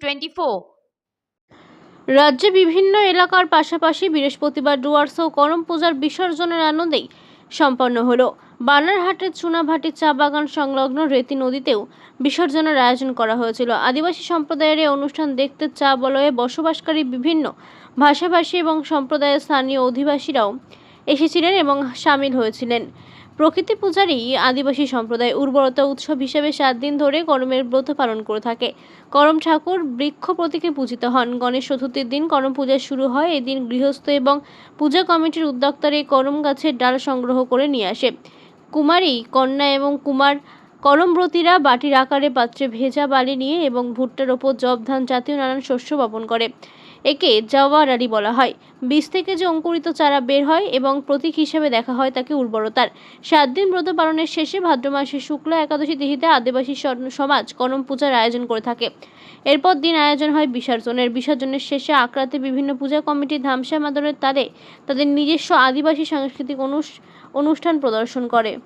Twenty রাজ্যে বিভিন্ন এলাকার পাশাপাশি বৃহস্পতিবার ডুয়ার্স ও করম পূজার বিসর্জনের আনন্দেই সম্পন্ন হলো। বানারহাটের চুনাভাটি চা বাগান সংলগ্ন রেতি নদীতেও বিসর্জনের আয়োজন করা হয়েছিল। আদিবাসী সম্প্রদায়ের এই অনুষ্ঠান দেখতে চা বলয়ে বসবাসকারী বিভিন্ন ভাষাভাষী এবং সম্প্রদায়ের স্থানীয় অধিবাসীরাও এসেছিলেন এবং সামিল হয়েছিলেন। প্রকৃতি পূজারই আদিবাসী সম্প্রদায় উর্বরতা উৎসব হিসেবে সাত দিন ধরে করমের ব্রত পালন করে থাকে। করম ঠাকুর বৃক্ষ প্রতীকে পূজিত হন। গণেশ চতুর্থীর দিন করম পূজা শুরু হয়। এদিন গৃহস্থ এবং পূজা কমিটির উদ্যোক্তারা এই করম গাছের ডাল সংগ্রহ করে নিয়ে আসে। কুমারী, কন্যা এবং কুমার করমব্রতীরা বাটির আকারে পাত্রে ভেজা বালি নিয়ে এবং ভুট্টার ওপর জব ধান জাতীয় নানান শস্য বপন করে। একে জাওয়ারারি বলা হয়। বীজ থেকে যে অঙ্কুরিত চারা বের হয় এবং প্রতীক হিসেবে দেখা হয় তাকে উর্বরতার। সাত দিন ব্রত পালনের শেষে ভাদ্র মাসে শুক্লা একাদশী তিথিতে আদিবাসী সমাজ করম পূজার আয়োজন করে থাকে। এরপর দিন আয়োজন হয় বিসর্জনের। বিসর্জনের শেষে আক্রাতে বিভিন্ন পূজা কমিটি ধামসা মাদলের তারে তাদের নিজস্ব আদিবাসী সাংস্কৃতিক অনুষ- অনুষ্ঠান প্রদর্শন করে।